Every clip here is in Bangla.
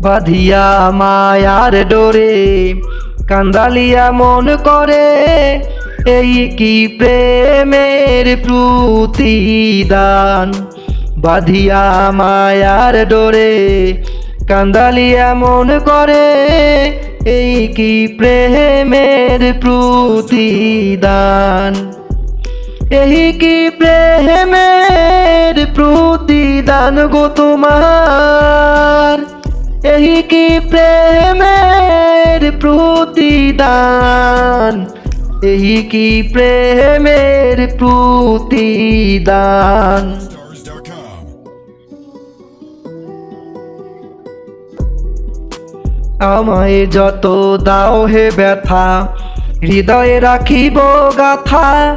বাঁধিয়া মায়ার ডোরে কান্দালিয়া মন করে। এই কি প্রেমের প্রতিদান? বাধিয়া মায়ার ডোরে কান্দালিয়া মন করে। এই কি প্রেমের প্রতিদান? এই কি প্রেমের প্রতিদান গো তোমার? এই কি প্রেমের প্রতিদান এই কি প্রেমের প্রতিদান. আমায় যত দাও হে ব্যথা, হৃদয়ে রাখিব গাথা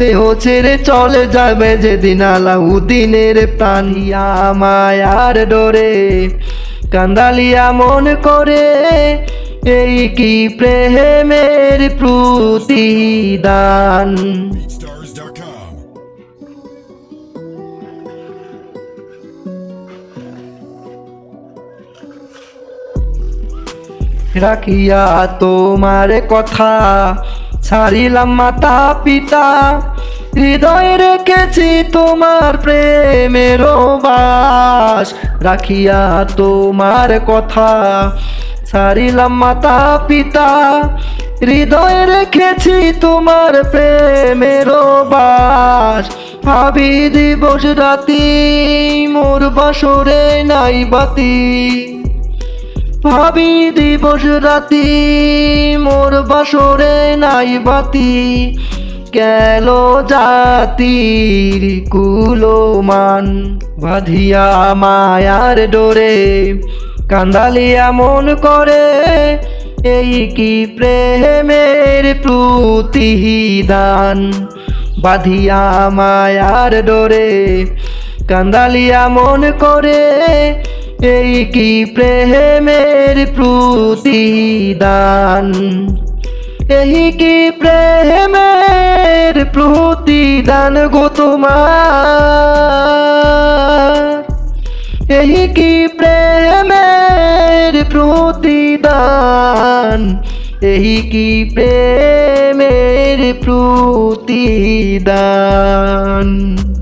দেহ ছেড়ে চলে যাবে যেদিন আলাউদ্দিনের প্রাণিয়া মায়ার ডোরে কান্দালিয়া মন করে, এই কি প্রেমের প্রতিদান. রাখিয়া তোমার কথা ছাড়িলাম মাতা পিতা, হৃদয় রেখেছি তোমার প্রেমের বাস, রাখিয়া তোমার কথা। ছাড়িলাম মাতা পিতা, হৃদয় রেখেছি তোমার প্রেমের বাস। ভাবি দিবস রাতি, মোর বাসরে নাই বাতি। ভাবি দিবস রাতি, মোর বাসরে নাই বাতি। কেল জাতির কুলোমান, বাঁধিয়া মায়ার ডোরে। কান্দালিয়া মন করে, এই কি প্রেমের প্রতিদান? বাঁধিয়া মায়ার ডোরে, কান্দালিয়া মন করে এই কি প্রেমের প্রতিদান? এই কি প্রেমের প্রতিদান গো তোমার? এই কি প্রেমের প্রতিদান? এই কি প্রেমের প্রতিদান?